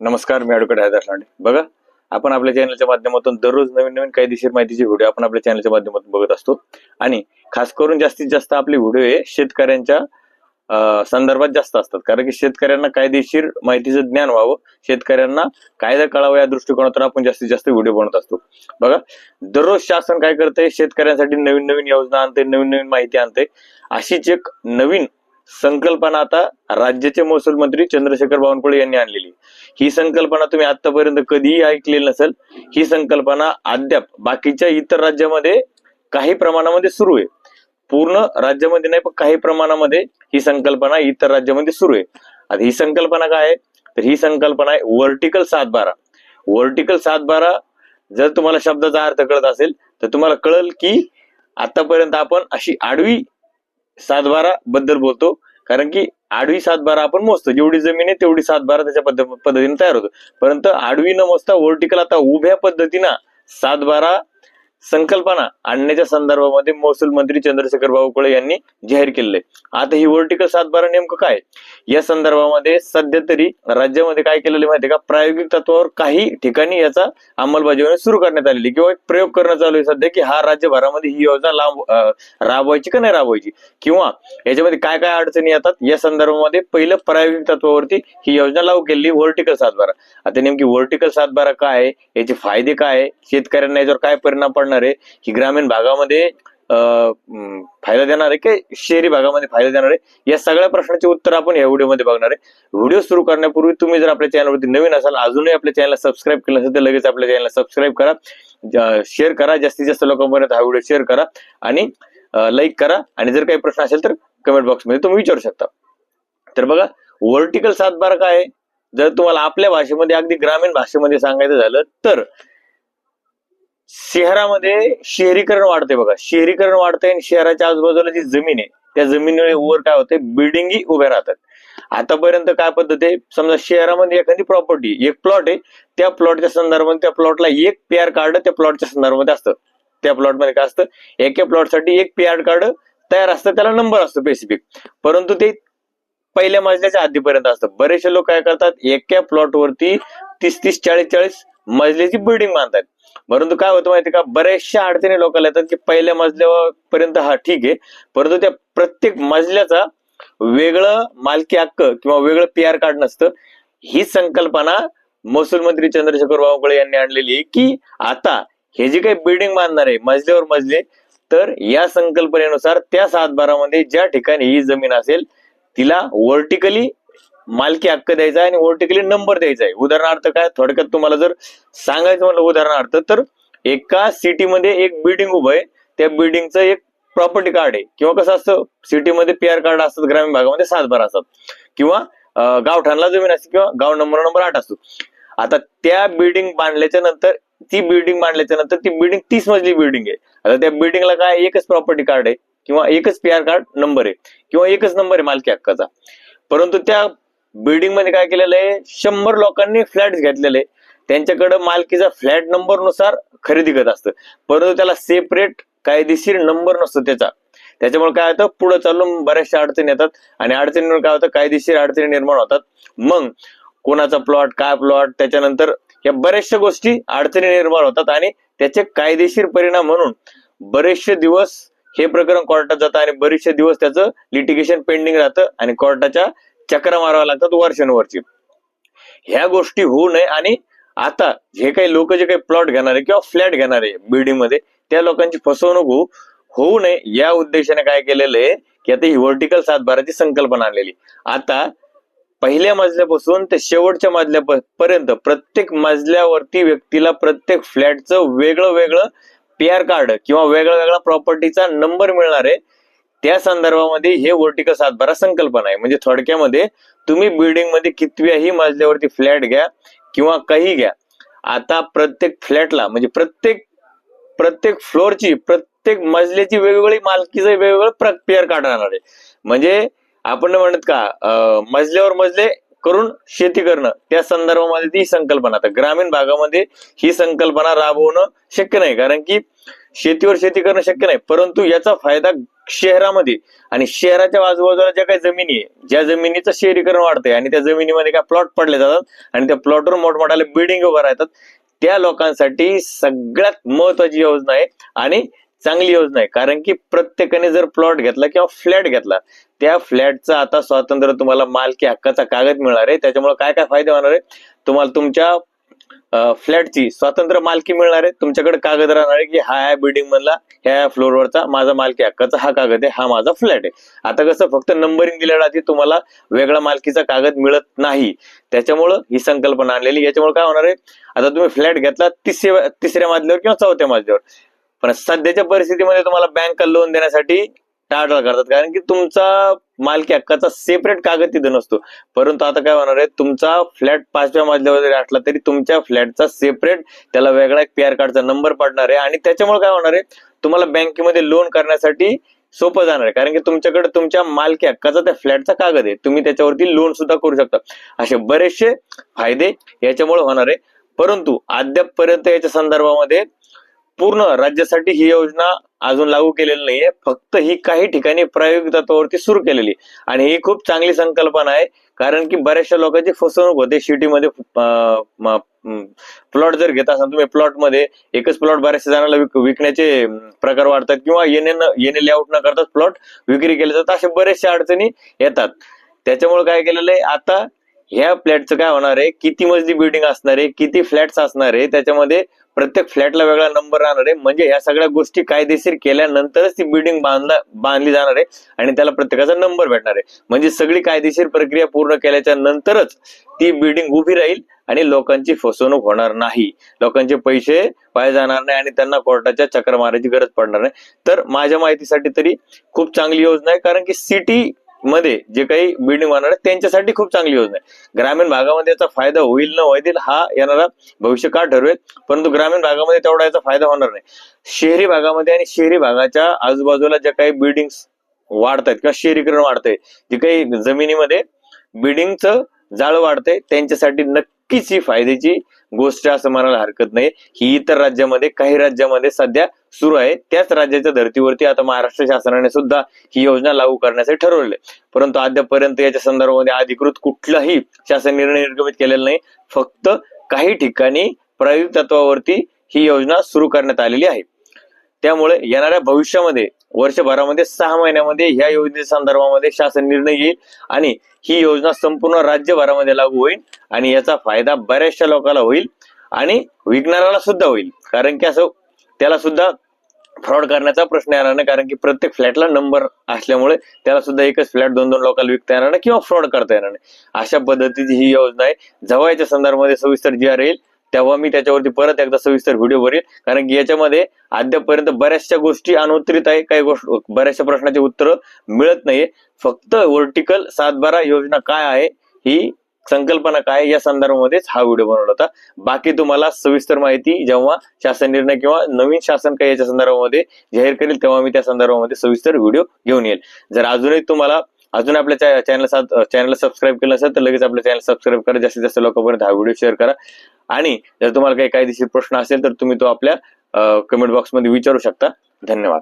नमस्कार मी ॲडव्होकेट हैदर लांडे बघा आपण आपल्या चॅनलच्या माध्यमातून दररोज नवीन नवीन कायदेशीर माहितीचे व्हिडिओ आपण आपल्या चॅनलच्या माध्यमातून बघत असतो. आणि खास करून जास्तीत जास्त आपले व्हिडिओ हे शेतकऱ्यांच्या संदर्भात जास्त असतात. कारण की शेतकऱ्यांना कायदेशीर माहितीचं ज्ञान व्हावं शेतकऱ्यांना कायदा कळावा या दृष्टिकोनातून आपण जास्तीत जास्त व्हिडिओ बनवत असतो. बघा दररोज शासन काय करतंय? शेतकऱ्यांसाठी नवीन नवीन योजना आणते नवीन नवीन माहिती आणते अशीच एक नवीन संकल्पना आता राज्याचे महसूल मंत्री चंद्रशेखर बावनकुळे यांनी आणलेली. ही संकल्पना तुम्ही आतापर्यंत कधीही ऐकलेली नसेल ही संकल्पना अद्याप बाकीच्या इतर राज्यामध्ये काही प्रमाणामध्ये सुरू आहे. पूर्ण राज्यामध्ये नाही पण काही प्रमाणामध्ये ही संकल्पना इतर राज्यामध्ये सुरू आहे. आता ही संकल्पना काय आहे? तर ही संकल्पना आहे व्हर्टिकल सातबारा. व्हर्टिकल सातबारा जर तुम्हाला शब्दाचा अर्थ कळत असेल तर तुम्हाला कळल की आतापर्यंत आपण अशी आडवी सातबारा बद्दल बोलतो. कारण की आडवी सातबारा आपण मोजतो. जेवढी जमीन आहे तेवढी सातबारा त्याच्या पद्धतीने तयार होतो. परंतु आडवी न मोजता व्हर्टिकल आता उभ्या पद्धतीनं सातबारा संकल्पना आणण्याच्या संदर्भामध्ये महसूल मंत्री चंद्रशेखर बावकुळे यांनी जाहीर केले आता ही वर्टिकल सातबारा नेमकं काय या संदर्भामध्ये सध्या तरी राज्यामध्ये काय केलेलं माहिती माहितीये का? प्रायोगिक तत्वावर काही ठिकाणी याचा अंमलबजावणी सुरू करण्यात आलेली किंवा एक प्रयोग करणं चालू आहे सध्या की हा राज्यभरामध्ये ही योजना लांब राबवायची का नाही राबवायची? किंवा याच्यामध्ये काय काय अडचणी येतात? या संदर्भामध्ये पहिलं प्रायोगिक तत्वावरती ही योजना लागू केलेली व्हर्टिकल सातबारा. आता नेमकी व्हर्टिकल सातबारा काय आहे? याचे फायदे काय आहे? शेतकऱ्यांना याच्यावर काय परिणाम पडणार आहे ही ग्रामीण भागामध्ये फायदा देणार आहे की शहरी भागामध्ये फायदा देणार आहे? या सगळ्या प्रश्नाचे उत्तर आपण या व्हिडिओमध्ये बघणार आहे. व्हिडिओ सुरू करण्यापूर्वी तुम्ही जर आपल्या चॅनलवरती नवीन असाल अजूनही आपल्या चॅनलला सबस्क्राईब केलं असेल तर लगेच आपल्या चॅनलला सबस्क्राईब करा. शेअर करा जास्तीत जास्त लोकांपर्यंत हा व्हिडिओ शेअर करा आणि लाईक करा. आणि जर काही प्रश्न असेल तर कमेंट बॉक्समध्ये तुम्ही विचारू शकता. तर बघा व्हर्टिकल सातबारा काय आहे? जर तुम्हाला आपल्या भाषेमध्ये अगदी ग्रामीण भाषेमध्ये सांगायचं झालं तर शहरामध्ये शहरीकरण वाढते बघा. शहरीकरण वाढते आणि शहराच्या आजूबाजूला जी जमीन आहे त्या जमिनीवर वर काय होते बिल्डिंगी उभ्या राहतात. आतापर्यंत काय पद्धत आहे? समजा शहरामध्ये एखादी प्रॉपर्टी एक प्लॉट आहे त्या प्लॉटच्या संदर्भात त्या प्लॉटला एक पीआर कार्ड त्या प्लॉटच्या संदर्भामध्ये असतं. त्या प्लॉटमध्ये काय असतं? एका प्लॉटसाठी एक पीआर कार्ड तयार असतं त्याला नंबर असतो स्पेसिफिक परंतु ते पहिल्या मजल्याच्या आधीपर्यंत असतं. बरेचसे लोक काय करतात? एका प्लॉटवरती तीस तीस चाळीस चाळीस मजल्याची बिल्डिंग बांधतात. परंतु काय होतं माहिती का? बऱ्याचशा अडचणी लोकांना येतात की पहिल्या मजल्यापर्यंत हा ठीक आहे. परंतु त्या प्रत्येक मजल्याचा वेगळं मालकी हक्क किंवा वेगळं पीआर कार्ड नसतं. ही संकल्पना महसूल मंत्री चंद्रशेखर बावकळे यांनी आणलेली आहे की आता हे जे काही बिल्डिंग बांधणार आहे मजल्यावर मजले तर या संकल्पनेनुसार त्या सातबारामध्ये ज्या ठिकाणी ही जमीन असेल तिला व्हर्टिकली मालकी हक्क द्यायचा आहे आणि व्हर्टिकली नंबर द्यायचा आहे. उदाहरणार्थ काय? थोडक्यात तुम्हाला जर सांगायचं म्हणलं उदाहरणार्थ तर एका सिटीमध्ये एक बिल्डिंग उभं आहे. त्या बिल्डिंगचं एक प्रॉपर्टी कार्ड आहे. किंवा कसं असतं सिटीमध्ये पीआर कार्ड असतात ग्रामीण भागामध्ये सात बारा असतात. किंवा गावठाणला जमीन असते किंवा गाव नंबर नंबर आठ असतो. आता त्या बिल्डिंग बांधल्याच्या नंतर ती बिल्डिंग बांधल्याच्या नंतर ती बिल्डिंग तीस मजली बिल्डिंग आहे. आता त्या बिल्डिंगला काय एकच प्रॉपर्टी कार्ड आहे. किंवा एकच पीआर कार्ड नंबर आहे. किंवा एकच नंबर आहे मालकी हक्काचा. परंतु त्या बिल्डिंगमध्ये काय केलेलं आहे? शंभर लोकांनी फ्लॅट घेतलेले. त्यांच्याकडे मालकीचा फ्लॅट नंबरनुसार खरेदी करत असतं. परंतु त्याला सेपरेट कायदेशीर नंबर नसतो त्याचा. त्याच्यामुळे काय होतं? पुढे चालून बऱ्याचशा अडचणी येतात. आणि अडचणीमुळे काय होतं? कायदेशीर अडचणी निर्माण होतात. मग कोणाचा प्लॉट काय प्लॉट त्याच्यानंतर या बऱ्याचशा गोष्टी अडचणी निर्माण होतात. आणि त्याचे कायदेशीर परिणाम म्हणून बरेचसे दिवस हे प्रकरण कोर्टात जातं. आणि बरेचसे दिवस त्याचं लिटिगेशन पेंडिंग राहतं. आणि कोर्टाच्या चक्र माराव्या लागतात वर्षानुवर्षी. ह्या गोष्टी होऊ नये आणि आता जे काही लोक जे काही प्लॉट घेणारे किंवा फ्लॅट घेणारे बिल्डिंगमध्ये त्या लोकांची फसवणूक होऊ होऊ नये. या उद्देशाने काय केलेलं आहे की आता ही व्हर्टिकल सातबाराची संकल्पना आणलेली आता पहिल्या मजल्यापासून ते शेवटच्या मजल्यापर्यंत प्रत्येक मजल्यावरती व्यक्तीला प्रत्येक फ्लॅटचं वेगळं वेगळं पीआर कार्ड किंवा वेगळा वेगळा प्रॉपर्टीचा नंबर मिळणार आहे. त्या संदर्भामध्ये हे वर्टिकल सातबारा संकल्पना आहे. म्हणजे थोडक्यामध्ये तुम्ही बिल्डिंगमध्ये कितव्याही मजल्यावरती फ्लॅट घ्या किंवा काही घ्या. आता प्रत्येक फ्लॅटला म्हणजे प्रत्येक प्रत्येक फ्लोअरची प्रत्येक मजल्याची वेगवेगळी मालकीचं वेगवेगळं प्रक्रिया काढणार आहे. म्हणजे आपण म्हणत का मजल्यावर मजले करून शेती करणं त्या संदर्भामध्ये ती संकल्पना. आता ग्रामीण भागामध्ये ही संकल्पना राबवणं शक्य नाही. कारण की शेतीवर शेती करणं शक्य नाही. परंतु याचा फायदा शहरामध्ये. आणि शहराच्या आजूबाजूला ज्या काही जमिनी आहे ज्या जमिनीचं शहरीकरण वाढतंय आणि त्या जमिनीमध्ये काय प्लॉट पडले जातात आणि त्या प्लॉटवर मोठमोठ्याला बिल्डिंग उभं राहतात त्या लोकांसाठी सगळ्यात महत्वाची योजना आहे आणि चांगली योजना आहे. कारण की प्रत्येकाने जर प्लॉट घेतला किंवा फ्लॅट घेतला त्या फ्लॅटचा आता स्वातंत्र्य तुम्हाला मालकी हक्काचा कागद मिळणार आहे. त्याच्यामुळे काय काय फायदे होणार आहे? तुम्हाला तुमच्या फ्लॅटची स्वतंत्र मालकी मिळणार आहे. तुमच्याकडे कागद राहणार आहे की हा या बिल्डिंग मधला ह्या फ्लोअरवरचा माझा मालकी हक्काचा हा कागद आहे हा माझा फ्लॅट आहे. आता कसं फक्त नंबरिंग दिल्या आधी तुम्हाला वेगळा मालकीचा कागद मिळत नाही. त्याच्यामुळं ही संकल्पना आणलेली याच्यामुळे काय होणार आहे? आता तुम्ही फ्लॅट घेतला तिसऱ्या तिसऱ्या मजल्यावर किंवा चौथ्या मजल्यावर. पण सध्याच्या परिस्थितीमध्ये तुम्हाला बँक लोन देण्यासाठी टाळाटाळ करतात. कारण की तुमचा मालकी हक्काचा सेपरेट कागद तिथे नसतो. परंतु आता काय होणार आहे तुमचा फ्लॅट पाचव्या मजल्यावर जरी असला तरी तुमच्या फ्लॅटचा सेपरेट त्याला वेगळा एक पीआर कार्डचा नंबर पडणार आहे. आणि त्याच्यामुळे काय होणार आहे तुम्हाला बँकेमध्ये लोन करण्यासाठी सोपं जाणार आहे. कारण की तुमच्याकडे तुमच्या मालकी हक्काचा त्या फ्लॅटचा कागद आहे. तुम्ही त्याच्यावरती लोन सुद्धा करू शकता. असे बरेचसे फायदे याच्यामुळे होणार आहे. परंतु अद्यापपर्यंत याच्या संदर्भामध्ये पूर्ण राज्यासाठी ही योजना अजून लागू केलेलं नाहीये. फक्त ही काही ठिकाणी प्रायोगिक तत्वावरती सुरू केलेली. आणि ही खूप चांगली संकल्पना आहे. कारण की बऱ्याचशा लोकांची फसवणूक होते. शिटीमध्ये प्लॉट जर घेत असाल तुम्ही प्लॉटमध्ये एकच प्लॉट बऱ्याचशा जणांना विक- विकण्याचे प्रकार वाढतात किंवा येणे न येणे लेआउट न करताच प्लॉट विक्री केले जातात. अशा बऱ्याचशा अडचणी येतात. त्याच्यामुळे काय केलेलं आहे? आता ह्या फ्लॅटचं काय होणार आहे? किती मजली बिल्डिंग असणार आहे? किती फ्लॅट्स असणार आहे? त्याच्यामध्ये प्रत्येक फ्लॅटला वेगळा नंबर राहणार आहे. म्हणजे ह्या सगळ्या गोष्टी कायदेशीर केल्यानंतरच ती बिल्डिंग बांधला बांधली जाणार आहे आणि त्याला प्रत्येकाचा नंबर भेटणार आहे. म्हणजे सगळी कायदेशीर प्रक्रिया पूर्ण केल्याच्या नंतरच ती बिल्डिंग उभी राहील आणि लोकांची फसवणूक होणार नाही. लोकांचे पैसे वाया जाणार नाही आणि त्यांना कोर्टाच्या चक्र मारायची गरज पडणार नाही. तर माझ्या माहितीसाठी तरी खूप चांगली योजना आहे. कारण की सिटी मध्ये जे काही बिल्डिंग बांधणार आहे त्यांच्यासाठी खूप चांगली योजना आहे. ग्रामीण भागामध्ये याचा फायदा होईल न होईल हा येणारा भविष्य का ठरवेल. परंतु ग्रामीण भागामध्ये तेवढा याचा फायदा होणार नाही. शहरी भागामध्ये आणि शहरी भागाच्या आजूबाजूला ज्या काही बिल्डिंग वाढतायत किंवा शहरीकरण वाढतंय जे काही जमिनीमध्ये बिल्डिंगचं जाळ वाढतंय त्यांच्यासाठी नक्की नक्कीच ही फायद्याची गोष्ट असं म्हणायला हरकत नाही. ही इतर राज्यामध्ये काही राज्यामध्ये सध्या सुरू आहे. त्याच राज्याच्या धर्तीवरती आता महाराष्ट्र शासनाने सुद्धा ही योजना लागू करण्याचे ठरवले परंतु अद्यापर्यंत याच्या संदर्भामध्ये अधिकृत कुठलाही शासन निर्णय निर्गमित केलेला नाही. फक्त काही ठिकाणी प्रायोगिक तत्वावरती ही योजना सुरू करण्यात आलेली आहे. त्यामुळे येणाऱ्या भविष्यामध्ये वर्षभरामध्ये सहा महिन्यामध्ये ह्या योजने संदर्भामध्ये शासन निर्णय येईल आणि ही योजना संपूर्ण राज्यभरामध्ये लागू होईल आणि याचा फायदा बऱ्याचशा लोकांना होईल आणि विकणाऱ्याला सुद्धा होईल. कारण की असं त्याला सुद्धा फ्रॉड करण्याचा प्रश्न येणार नाही कारण की प्रत्येक फ्लॅटला नंबर असल्यामुळे त्याला सुद्धा एकच फ्लॅट दोन दोन लोकांना विकता येणार नाही किंवा फ्रॉड करता येणार नाही. अशा पद्धतीची ही योजना आहे. जवळच्या संदर्भामध्ये सविस्तर जी आर येईल तेव्हा मी त्याच्यावरती परत एकदा सविस्तर व्हिडिओ भरेल. कारण की याच्यामध्ये अद्यापर्यंत बऱ्याचशा गोष्टी अनुत्तरित आहे. काही गोष्ट बऱ्याचशा प्रश्नाची उत्तरं मिळत नाहीये. फक्त व्हर्टिकल सातबारा योजना काय आहे ही संकल्पना काय आहे या संदर्भामध्येच हा व्हिडिओ बनवला होता. बाकी तुम्हाला सविस्तर माहिती जेव्हा शासन निर्णय किंवा नवीन शासन काही याच्या संदर्भामध्ये जाहीर करेल तेव्हा मी त्या संदर्भामध्ये सविस्तर व्हिडिओ घेऊन येईल. जर अजूनही तुम्हाला अजून आपल्या चॅनल चॅनलला सबस्क्राईब केलं असेल तर लगेच आपल्या चॅनल सबस्क्राईब करा. जास्तीत जास्त लोकांपर्यंत हा व्हिडिओ शेअर करा. आणि जर तुम्हाला काही कायदेशीर प्रश्न असेल तर तुम्ही तो आपल्या कमेंट बॉक्समध्ये विचारू शकता. धन्यवाद.